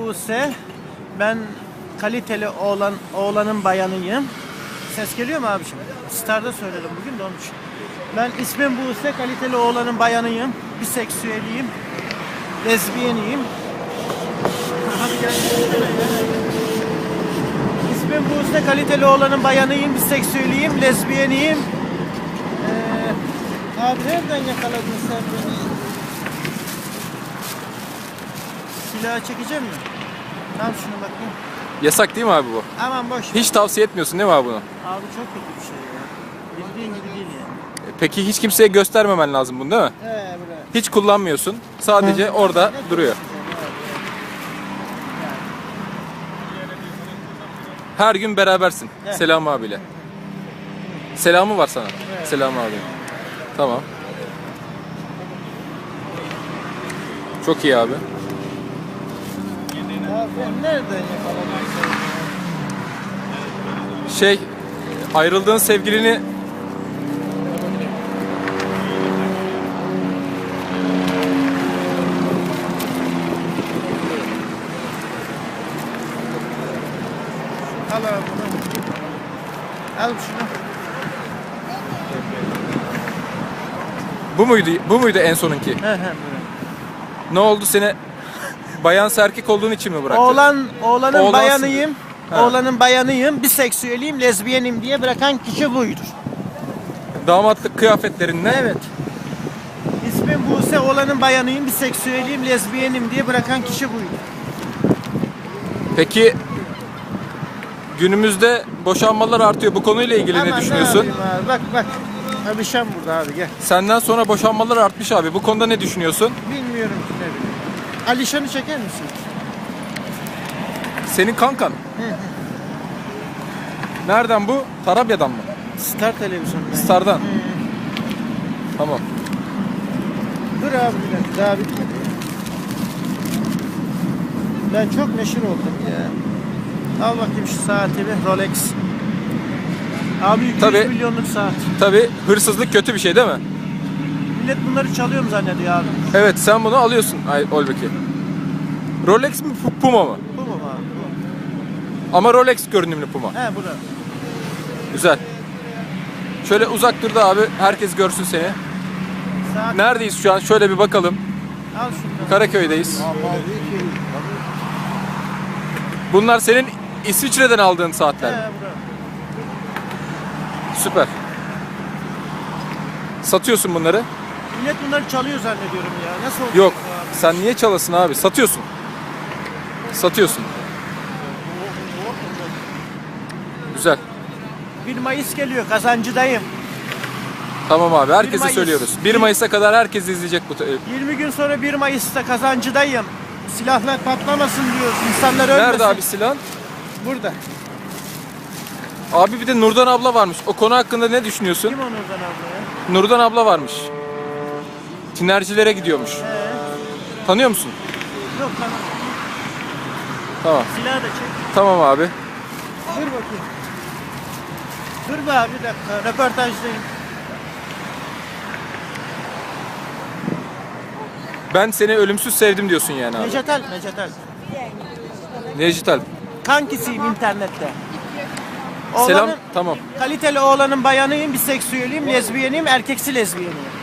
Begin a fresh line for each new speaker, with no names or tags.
Buse. Ben kaliteli oğlan oğlanın bayanıyım. Ses geliyor mu abiciğim? Star'da söyledim bugün de onun için. Ben ismim Buse, kaliteli oğlanın bayanıyım. Biseksüeliyim. Lezbiyeniyim. İsmim Buse, kaliteli oğlanın bayanıyım. Biseksüeliyim, lezbiyeniyim. Ee, abi nereden yakaladın sen beni? Silahı çekeceğim mi? Tamam şuna bakayım.
Yasak değil mi abi bu?
Aman boş. ver.
Hiç tavsiye etmiyorsun değil mi abi bunu?
Abi çok kötü bir şey ya. Bildiğin gibi değil yani.
E, Peki hiç kimseye göstermemen lazım bunu değil mi?
He bre.
Hiç kullanmıyorsun. Sadece orada duruyor. Her gün berabersin.
Evet.
Selam abiyle. Selamı var sana. Selam abi. Tamam. Çok iyi abi.
Nereden yakaladım seni?
Şey ayrıldığın sevgilini
Al abi bunu. Al şunu.
bu muydu? Bu muydu en sonunki?
He he.
Ne oldu seni bayan erkek olduğun için mi bıraktı?
Oğlan, oğlanın
Oğlansın.
bayanıyım.
Ha.
Oğlanın bayanıyım, biseksüeliyim, lezbiyenim diye bırakan kişi buydur.
Damatlık kıyafetlerinle
Evet. İsmim Buse, oğlanın bayanıyım, biseksüeliyim, lezbiyenim diye bırakan kişi buydur.
Peki günümüzde boşanmalar artıyor. Bu konuyla ilgili
Aman
ne düşünüyorsun?
yapayım abi? Bak bak. Alişan burada abi gel.
Senden sonra boşanmalar artmış abi. Bu konuda ne düşünüyorsun?
Bilmiyorum ki ne bileyim. Alişan'ı çeker misin?
Senin kankan. Nereden bu? Tarabya'dan mı?
Star televizyonda.
Star'dan. Tamam.
Dur abi bir dakika daha bitmedi. Ben çok meşhur oldum ya. Al bakayım şu saatimi Rolex. Abi 200
Tabii.
milyonluk saat.
Tabi hırsızlık kötü bir şey değil mi?
Millet bunları çalıyor mu zannediyor abi?
Evet sen bunu alıyorsun Ay Olbeki. Rolex mi Pu- Puma mı?
Bu mu abi? Bu.
Ama Rolex görünümlü Puma.
He bu da.
Güzel. Şöyle uzak dur da abi herkes görsün seni.
Saat.
Neredeyiz şu an? Şöyle bir bakalım.
Al şunu.
Karaköy'deyiz. Bunlar senin İsviçre'den aldığın
He
saatler.
bu da.
Süper. Satıyorsun bunları?
Millet bunları çalıyor zannediyorum ya. Nasıl oldu
Yok.
abi?
Sen niye çalasın abi? Satıyorsun. Satıyorsun. Güzel.
1 Mayıs geliyor kazancıdayım.
Tamam abi. Herkese
Mayıs.
söylüyoruz. 1 Mayıs'a kadar herkes izleyecek bu. te-
20 gün sonra 1 Mayıs'ta kazancıdayım. Silahlar patlamasın diyoruz. İnsanlar ölmesin.
Nerede abi silah?
Burada.
Abi bir de Nurdan abla varmış. O konu hakkında ne düşünüyorsun?
Kim o Nurdan abla ya?
Nurdan abla varmış. Tinercilere gidiyormuş.
He.
Tanıyor musun?
Yok tamam.
Tamam.
Silahı da çek.
Tamam abi.
Dur bakayım. Dur be abi bir dakika. Röportajdayım.
Ben seni ölümsüz sevdim diyorsun yani abi.
Necdet Alp, Necdet Alp.
Necdet Alp.
Kankisiyim internette.
Selam.
Oğlanın-
Tamam.
Kaliteli oğlanın bayanıyım, biseksüeliyim, lezbiyeniyim, erkeksi lezbiyeniyim.